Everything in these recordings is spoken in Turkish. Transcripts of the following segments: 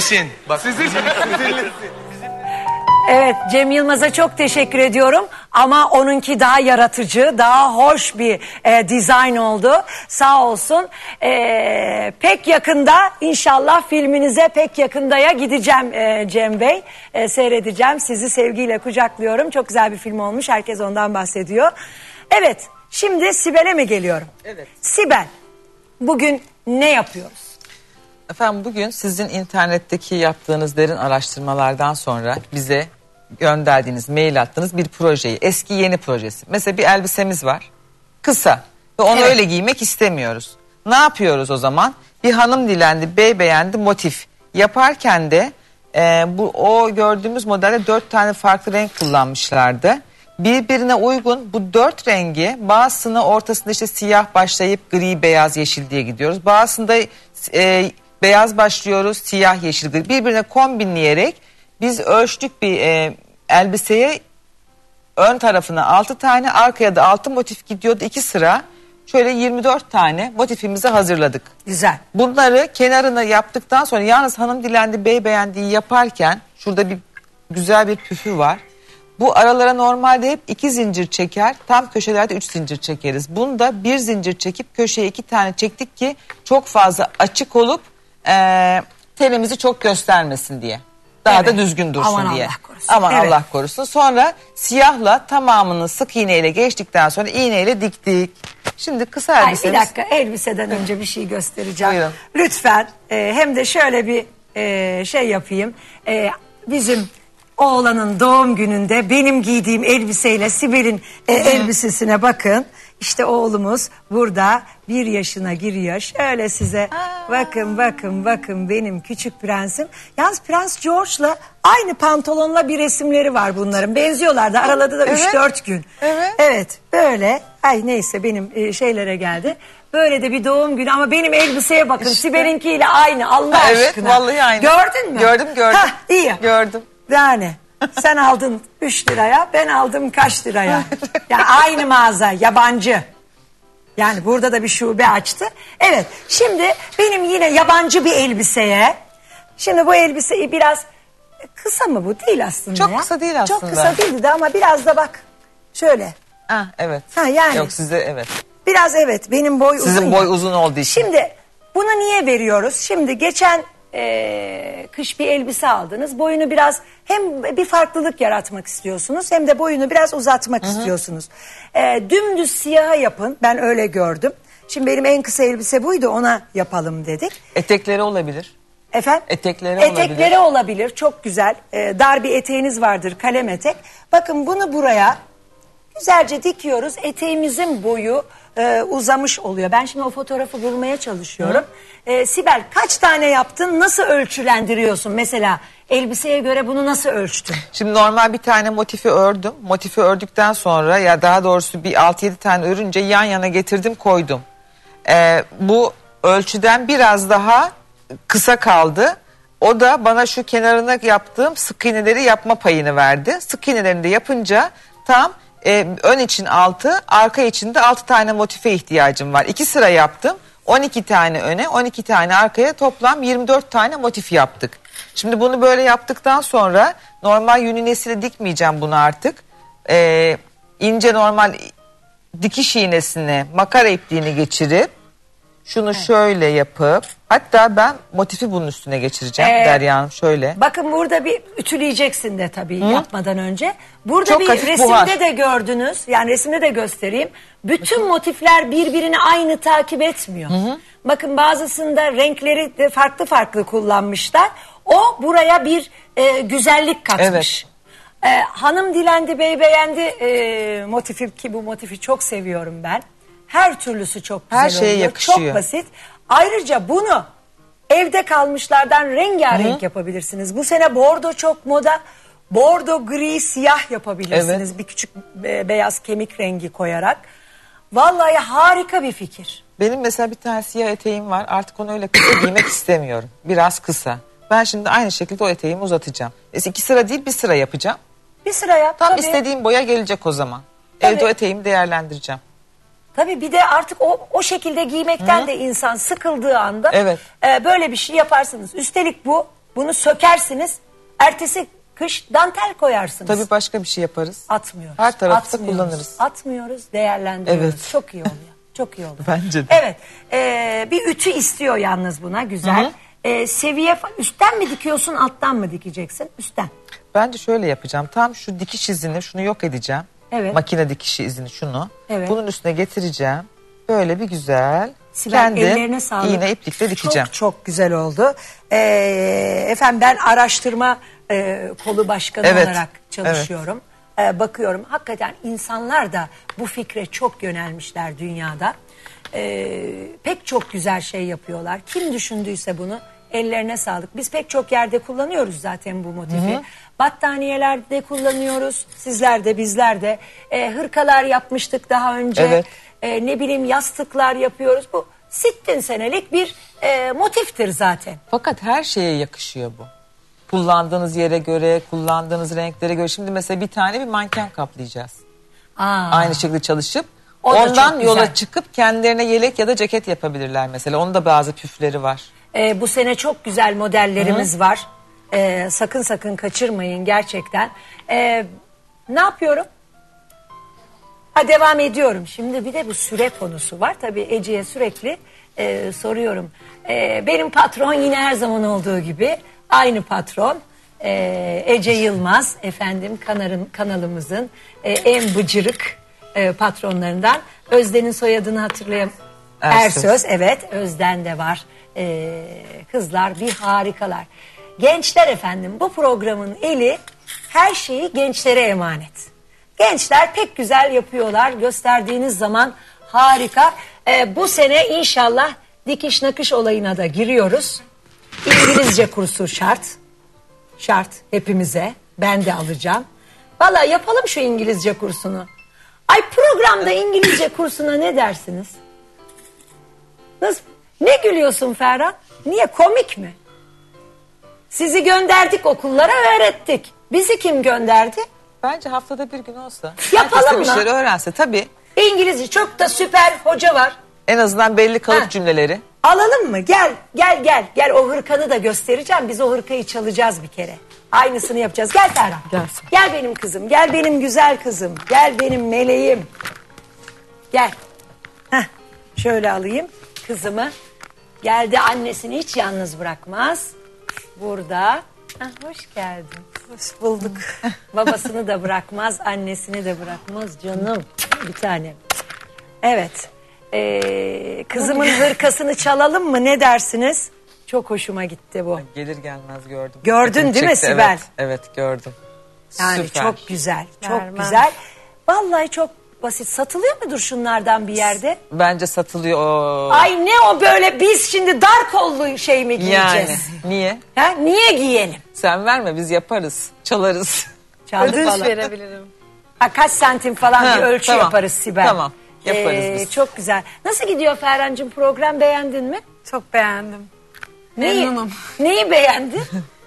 Sizinlesin. Bak Evet Cem Yılmaz'a çok teşekkür ediyorum ama onunki daha yaratıcı, daha hoş bir e, dizayn oldu. Sağ olsun. E, pek yakında inşallah filminize pek yakındaya gideceğim e, Cem Bey. E, seyredeceğim. Sizi sevgiyle kucaklıyorum. Çok güzel bir film olmuş. Herkes ondan bahsediyor. Evet şimdi Sibel'e mi geliyorum? Evet. Sibel bugün ne yapıyoruz? Efendim bugün sizin internetteki yaptığınız derin araştırmalardan sonra bize gönderdiğiniz, mail attığınız bir projeyi, eski yeni projesi. Mesela bir elbisemiz var, kısa ve onu Evet. öyle giymek istemiyoruz. Ne yapıyoruz o zaman? Bir hanım dilendi, bey beğendi motif. Yaparken de e, bu o gördüğümüz modelde dört tane farklı renk kullanmışlardı. Birbirine uygun bu dört rengi bazısını ortasında işte siyah başlayıp gri, beyaz, yeşil diye gidiyoruz. Bazısında e, beyaz başlıyoruz, siyah, yeşil, gri. Birbirine kombinleyerek biz ölçtük bir e, elbiseye ön tarafına 6 tane arkaya da 6 motif gidiyordu 2 sıra. Şöyle 24 tane motifimizi hazırladık. Güzel. Bunları kenarına yaptıktan sonra yalnız hanım dilendi bey beğendiği yaparken şurada bir güzel bir püfü var. Bu aralara normalde hep iki zincir çeker. Tam köşelerde üç zincir çekeriz. Bunda bir zincir çekip köşeye iki tane çektik ki çok fazla açık olup eee telimizi çok göstermesin diye. Daha Evet. da düzgün dursun Aman diye. Allah korusun. Aman Evet. Allah korusun. Sonra siyahla tamamını sık iğneyle geçtikten sonra iğneyle diktik. Şimdi kısa Ay, bir elbisemiz. dakika elbiseden önce bir şey göstereceğim. Buyurun. Lütfen e, hem de şöyle bir e, şey yapayım. E, bizim oğlanın doğum gününde benim giydiğim elbiseyle Sibel'in e, elbisesine bakın. İşte oğlumuz burada bir yaşına giriyor. Şöyle size bakın bakın bakın benim küçük prensim. Yalnız Prens George'la aynı pantolonla bir resimleri var bunların. Benziyorlar da araladı da Evet. 3-4 gün. Evet. Evet böyle ay neyse benim e, şeylere geldi. Böyle de bir doğum günü ama benim elbiseye bakın İşte. Sibel'inkiyle aynı Allah Evet, aşkına. vallahi aynı. Gördün mü? Gördüm, gördüm. Hah, iyi. Gördüm. Yani sen aldın 3 liraya ben aldım kaç liraya. yani aynı mağaza yabancı. Yani burada da bir şube açtı. Evet şimdi benim yine yabancı bir elbiseye. Şimdi bu elbiseyi biraz kısa mı bu değil aslında Çok ya. kısa değil Çok aslında. kısa değildi de ama biraz da bak şöyle. Ah, evet. Ha, yani. Yok size evet. Biraz evet benim boy uzun. Sizin ya. boy uzun olduğu için. Şimdi bunu niye veriyoruz? Şimdi geçen eee, kış bir elbise aldınız. Boyunu biraz hem bir farklılık yaratmak istiyorsunuz hem de boyunu biraz uzatmak istiyorsunuz. Eee, dümdüz siyaha yapın. Ben öyle gördüm. Şimdi benim en kısa elbise buydu ona yapalım dedik. Etekleri olabilir. Efendim? Etekleri Etekleri olabilir. olabilir. Çok güzel. Ee, dar bir eteğiniz vardır kalem etek. Bakın bunu buraya güzelce dikiyoruz. Eteğimizin boyu e, uzamış oluyor. Ben şimdi o fotoğrafı bulmaya çalışıyorum. Ee, Sibel kaç tane yaptın? Nasıl ölçülendiriyorsun? Mesela elbiseye göre bunu nasıl ölçtün? Şimdi normal bir tane motifi ördüm. Motifi ördükten sonra ya daha doğrusu bir 6-7 tane örünce yan yana getirdim koydum. Ee, bu ölçüden biraz daha kısa kaldı. O da bana şu kenarına yaptığım sık iğneleri yapma payını verdi. Sık iğnelerini de yapınca tam e, ön için 6, arka için de 6 tane motife ihtiyacım var. 2 sıra yaptım. 12 tane öne, 12 tane arkaya toplam 24 tane motif yaptık. Şimdi bunu böyle yaptıktan sonra normal yünü nesile dikmeyeceğim bunu artık. Ee, ince normal dikiş iğnesine makara ipliğini geçirip şunu şöyle yapıp hatta ben motifi bunun üstüne geçireceğim Ee, Derya Hanım şöyle. Bakın burada bir ütüleyeceksin de tabii yapmadan önce. Burada Çok bir hafif resimde buhar. de gördünüz. Yani resimde de göstereyim. Bütün motifler birbirini aynı takip etmiyor. Bakın bazısında renkleri de farklı farklı kullanmışlar. O buraya bir e, güzellik katmış. E, hanım dilendi bey beğendi e, motifi ki bu motifi çok seviyorum ben. Her türlüsü çok güzel Her şeye oluyor. yakışıyor. Çok basit. Ayrıca bunu evde kalmışlardan rengarenk yapabilirsiniz. Bu sene bordo çok moda. Bordo, gri, siyah yapabilirsiniz. Bir küçük e, beyaz kemik rengi koyarak. Vallahi harika bir fikir. Benim mesela bir tane siyah eteğim var artık onu öyle kısa giymek istemiyorum. Biraz kısa. Ben şimdi aynı şekilde o eteğimi uzatacağım. E, iki sıra değil bir sıra yapacağım. Bir sıra yap. Tam tabii. istediğim boya gelecek o zaman. Evde o eteğimi değerlendireceğim. Tabii bir de artık o, o şekilde giymekten de insan sıkıldığı anda Evet. e, böyle bir şey yaparsınız. Üstelik bu Bunu sökersiniz. Ertesi kış dantel koyarsınız. Tabii başka bir şey yaparız. Atmıyoruz. Her tarafta Atmıyoruz. kullanırız. Atmıyoruz, değerlendiriyoruz. Evet. Çok iyi oluyor. Çok iyi oluyor. Bence de. Evet. ee, bir ütü istiyor yalnız buna. Güzel. Ee, seviye fa- üstten mi dikiyorsun, alttan mı dikeceksin? Üstten. Bence şöyle yapacağım. Tam şu dikiş izini şunu yok edeceğim. Evet. Makine dikişi izini şunu. Evet. Bunun üstüne getireceğim. Böyle bir güzel. Sibel kendim ellerine sağlık. iğne iplikle dikeceğim. Çok çok güzel oldu. Ee, efendim ben araştırma e, kolu başkanı Evet, olarak çalışıyorum. Ee, bakıyorum hakikaten insanlar da bu fikre çok yönelmişler dünyada. Ee, pek çok güzel şey yapıyorlar. Kim düşündüyse bunu ellerine sağlık. Biz pek çok yerde kullanıyoruz zaten bu motifi. Battaniyelerde kullanıyoruz. Sizler de bizler de. Ee, hırkalar yapmıştık daha önce. Evet. Ee, ne bileyim yastıklar yapıyoruz. Bu sittin senelik bir e, motiftir zaten. Fakat her şeye yakışıyor bu. Kullandığınız yere göre, kullandığınız renklere göre. Şimdi mesela bir tane bir manken kaplayacağız. Aa, Aynı şekilde çalışıp O da ondan yola çıkıp kendilerine yelek ya da ceket yapabilirler mesela. Onun da bazı püfleri var. Ee, bu sene çok güzel modellerimiz var. Ee, sakın sakın kaçırmayın gerçekten. Ee, ne yapıyorum? Ha devam ediyorum. Şimdi bir de bu süre konusu var. Tabii Ece'ye sürekli e, soruyorum. Ee, benim patron yine her zaman olduğu gibi aynı patron. Ee, Ece Yılmaz efendim kanarın, kanalımızın e, en bıcırık e, patronlarından. Özden'in soyadını hatırlayam. Ersöz. Ersöz evet Özden de var. Ee, kızlar bir harikalar. Gençler efendim bu programın eli her şeyi gençlere emanet. Gençler pek güzel yapıyorlar. Gösterdiğiniz zaman harika. Ee, bu sene inşallah dikiş nakış olayına da giriyoruz. İngilizce kursu şart. Şart hepimize. Ben de alacağım. Valla yapalım şu İngilizce kursunu. Ay programda İngilizce kursuna ne dersiniz? Nasıl? Ne gülüyorsun Ferhat? Niye komik mi? Sizi gönderdik okullara öğrettik. Bizi kim gönderdi? Bence haftada bir gün olsa. Yapalım herkes de mı? bir şeyler öğrense tabii. İngilizce çok da süper hoca var. En azından belli kalıp Ha. cümleleri. Alalım mı? Gel, gel, gel. Gel o hırkanı da göstereceğim. Biz o hırkayı çalacağız bir kere. Aynısını yapacağız. Gel Ferhat. Gelsin. Gel benim kızım. Gel benim güzel kızım. Gel benim meleğim. Gel. Heh, şöyle alayım kızımı. Geldi annesini hiç yalnız bırakmaz. Burada. Heh, hoş geldin. Hoş bulduk. Babasını da bırakmaz, annesini de bırakmaz canım. Bir tanem. Evet. Ee, kızımın hırkasını çalalım mı ne dersiniz? Çok hoşuma gitti bu. Gelir gelmez gördüm. Gördün Dikkatimi değil mi Sibel? Evet, evet gördüm. Yani Süper. çok güzel, çok Vermem. güzel. Vallahi çok basit. Satılıyor mudur şunlardan bir yerde? Bence satılıyor. Ay ne o böyle biz şimdi dar kollu şey mi yani giyeceğiz? niye? Ha, niye giyelim? Sen verme biz yaparız. Çalarız. Çaldık Ödünç falan. verebilirim. Ha, kaç santim falan Ha, bir ölçü tamam. yaparız Sibel. Tamam, yaparız biz. Çok güzel. Nasıl gidiyor Ferhan'cığım program beğendin mi? Çok beğendim. Neyi, Memnunum. neyi beğendin?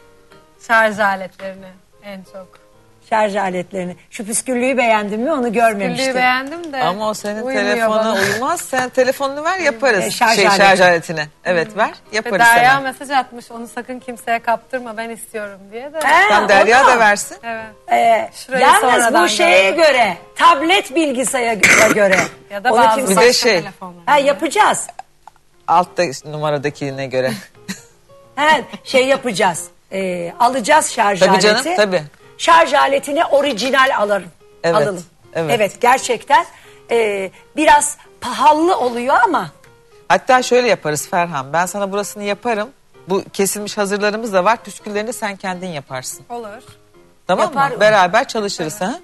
Şarj aletlerini en çok. Şarj aletlerini. Şu püsküllüyü beğendin mi onu görmemiştim. Güllüyü beğendim de. Ama o senin uymuyor telefona bana. uymaz. Sen telefonunu ver yaparız. E, şarj şey, aleti. şarj aletine. Evet ver Ve yaparız Derya sana. mesaj atmış onu sakın kimseye kaptırma ben istiyorum diye de. He, Sen Derya da versin. Evet. Ee, Şurayı yalnız bu şeye gördüm. göre tablet bilgisayara göre. Ya da Onu bazı kimse- Bir başka de şey-. Ha yapacağız. Altta numaradakine göre. He, şey yapacağız. Ee, alacağız şarj Tabii aleti. canım, tabii. Şarj aletini orijinal alırım. Evet, Alalım. evet. gerçekten e, biraz pahalı oluyor ama Hatta şöyle yaparız Ferhan. Ben sana burasını yaparım. Bu kesilmiş hazırlarımız da var. Püsküllerini sen kendin yaparsın. Olur. Tamam Yaparım. mı? Beraber çalışırız ha?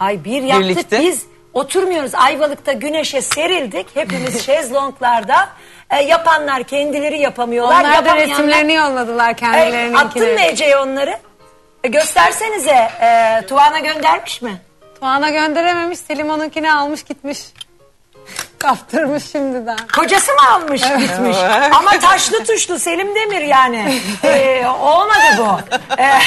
ay bir yaptık Birlikte. biz oturmuyoruz Ayvalık'ta güneşe serildik hepimiz şezlonglarda E, yapanlar kendileri yapamıyorlar. Onlar da resimlerini yolladılar E, kendilerininkini. attın mı Ece'ye onları? E, göstersenize e, Tuana göndermiş mi? Tuana gönderememiş Selima'nınkini almış gitmiş. Kaptırmış şimdiden. Kocası mı almış gitmiş? Ama taşlı tuşlu Selim Demir yani. Ee, olmadı bu. Ee,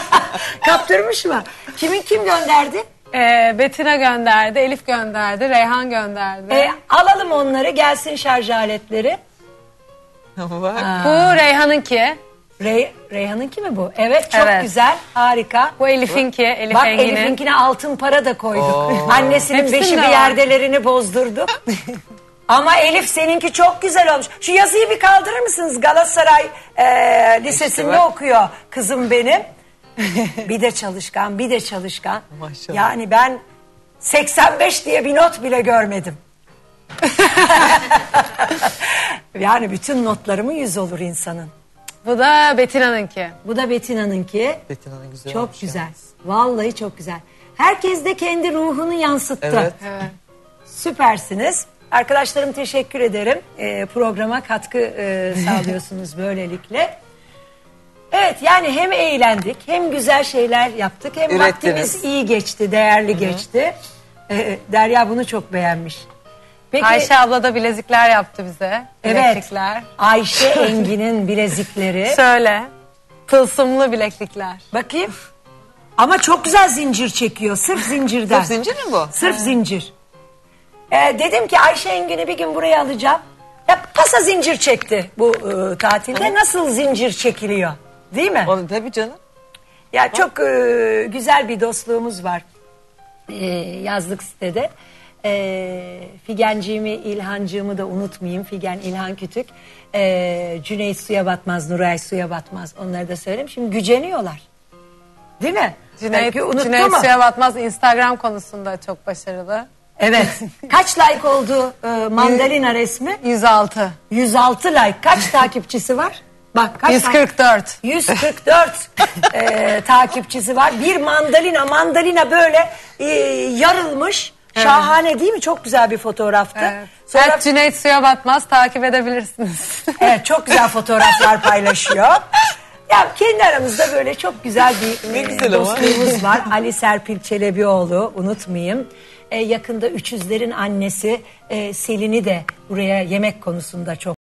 kaptırmış mı? Kimin kim gönderdi? Ee, Betina gönderdi, Elif gönderdi, Reyhan gönderdi. Ee, alalım onları gelsin şarj aletleri. Var. Bu Reyhan'ınki. Rey, Reyhan'ınki mi bu? Evet çok Evet. güzel harika. Bu Elif'inki, Elif Bak Engin'in. Elif'inkine altın para da koyduk. Annesinin Hepsinde beşi bir var. yerdelerini bozdurdu. Ama Elif seninki çok güzel olmuş. Şu yazıyı bir kaldırır mısınız? Galatasaray e, Lisesi'nde bak. okuyor kızım benim. bir de çalışkan, bir de çalışkan. Maşallah. Yani ben 85 diye bir not bile görmedim. yani bütün notlarımı 100 olur insanın. Bu da Betina'nınki. Bu da Betina'nınki. Betina'nın güzel Çok olmuş güzel. yalnız. Vallahi çok güzel. Herkes de kendi ruhunu yansıttı. Evet. Evet. Süpersiniz. Arkadaşlarım teşekkür ederim. Ee, programa katkı e, sağlıyorsunuz böylelikle. Evet yani hem eğlendik hem güzel şeyler yaptık hem Ürettiniz. vaktimiz iyi geçti, değerli geçti. Ee, Derya bunu çok beğenmiş. Peki Ayşe abla da bilezikler yaptı bize. evet Bileklikler. Ayşe Engin'in bilezikleri. Şöyle. Tılsımlı bileklikler. Bakayım. Ama çok güzel zincir çekiyor. Sırf zincirden. Sırf zincir mi bu? Sırf zincir. Ee, dedim ki Ayşe Engin'i bir gün buraya alacağım. Ya pasa zincir çekti bu e, tatilde. Nasıl zincir çekiliyor? Değil mi? Onu tabii canım. Ya çok e, güzel bir dostluğumuz var. E, yazlık sitede. E, Figenciğimi, İlhancığımı da unutmayayım. Figen, İlhan Kütük. E, Cüneyt Suya Batmaz, Nuray Suya Batmaz. Onları da söyleyeyim. Şimdi güceniyorlar. Değil mi? Cüneyt, Belki unuttu Cüneyt mu? Suya Batmaz Instagram konusunda çok başarılı. Evet. Kaç like oldu e, mandalina resmi? 106. 106 like. Kaç takipçisi var? Bak kaç 144. 144 e, takipçisi var. Bir mandalina, mandalina böyle e, yarılmış. Şahane değil mi? Çok güzel bir fotoğraftı. Evet. Sonra Evet, Cüneyt Suya Batmaz takip edebilirsiniz. evet, çok güzel fotoğraflar paylaşıyor. Ya kendi aramızda böyle çok güzel bir Ne güzel ama. dostluğumuz var. Ali Serpil Çelebioğlu unutmayayım. E, yakında Üçüzler'in annesi e, Selin'i de buraya yemek konusunda çok